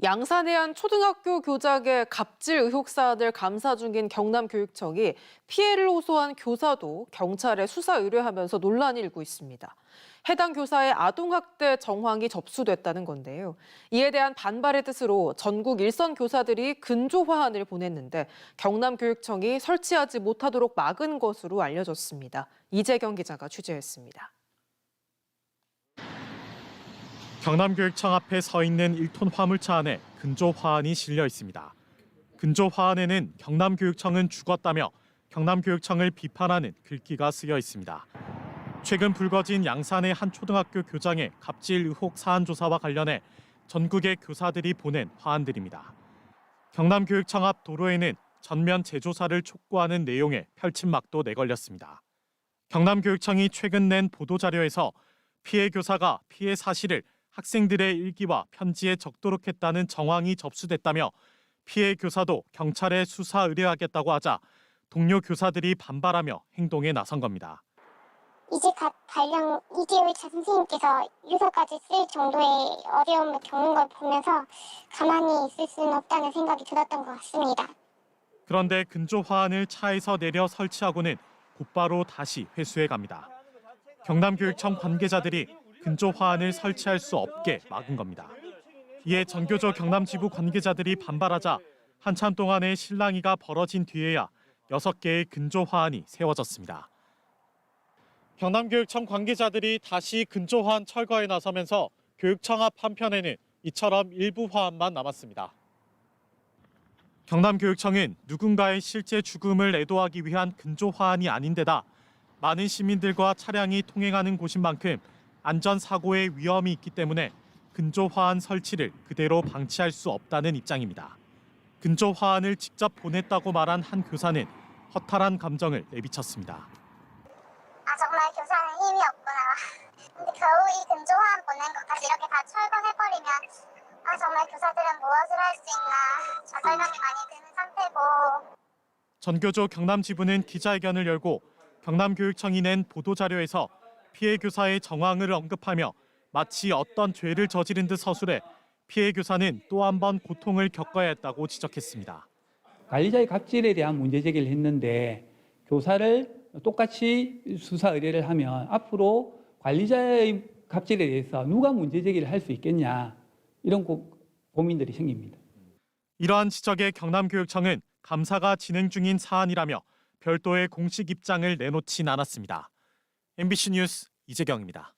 양산의 한 초등학교 교장의 갑질 의혹 사안을 감사 중인 경남교육청이 피해를 호소한 교사도 경찰에 수사 의뢰하면서 논란이 일고 있습니다. 해당 교사의 아동학대 정황이 접수됐다는 건데요. 이에 대한 반발의 뜻으로 전국 일선 교사들이 근조 화환을 보냈는데 경남교육청이 설치하지 못하도록 막은 것으로 알려졌습니다. 이재경 기자가 취재했습니다. 경남교육청 앞에 서 있는 1톤 화물차 안에 근조 화환이 실려 있습니다. 근조 화환에는 경남교육청은 죽었다며 경남교육청을 비판하는 글귀가 쓰여 있습니다. 최근 불거진 양산의 한 초등학교 교장의 갑질 의혹 사안 조사와 관련해 전국의 교사들이 보낸 화환들입니다. 경남교육청 앞 도로에는 전면 재조사를 촉구하는 내용의 펼침막도 내걸렸습니다. 경남교육청이 최근 낸 보도자료에서 피해 교사가 피해 사실을 학생들의 일기와 편지에 적도록 했다는 정황이 접수됐다며 피해 교사도 경찰에 수사 의뢰하겠다고 하자 동료 교사들이 반발하며 행동에 나선 겁니다. 이제 갓 발령 2개월 차 선생님께서 유서까지 쓸 정도의 어려움을 겪는 걸 보면서 가만히 있을 수는 없다는 생각이 들었던 것 같습니다. 그런데 근조 화환을 차에서 내려 설치하고는 곧바로 다시 회수해 갑니다. 경남교육청 관계자들이 근조 화환을 설치할 수 없게 막은 겁니다. 이에 전교조 경남 지부 관계자들이 반발하자 한참 동안의 실랑이가 벌어진 뒤에야 6개의 근조 화환이 세워졌습니다. 경남교육청 관계자들이 다시 근조 화환 철거에 나서면서 교육청 앞 한편에는 이처럼 일부 화환만 남았습니다. 경남교육청은 누군가의 실제 죽음을 애도하기 위한 근조 화환이 아닌데다 많은 시민들과 차량이 통행하는 곳인 만큼 안전 사고의 위험이 있기 때문에 근조 화환 설치를 그대로 방치할 수 없다는 입장입니다. 근조 화환을 직접 보냈다고 말한 한 교사는 허탈한 감정을 내비쳤습니다. 아 정말 교사는 힘이 없구나. 근데 겨우 이 근조화한 보낸 것까지 이렇게 다 철거해버리면 아 정말 교사들은 무엇을 할 수 있나 좌절감이 많이 드는 상태고 전교조 경남 지부는 기자회견을 열고 경남교육청이 낸 보도자료에서 피해 교사의 정황을 언급하며 마치 어떤 죄를 저지른 듯 서술해 피해 교사는 또 한 번 고통을 겪어야 했다고 지적했습니다. 관리자의 갑질에 대한 문제 제기를 했는데 교사를 똑같이 수사 의뢰를 하면 앞으로 관리자의 갑질에 대해서 누가 문제 제기를 할 수 있겠냐 이런 고, 고민들이 생깁니다. 이러한 지적에 경남교육청은 감사가 진행 중인 사안이라며 별도의 공식 입장을 내놓진 않았습니다. MBC 뉴스 이재경입니다.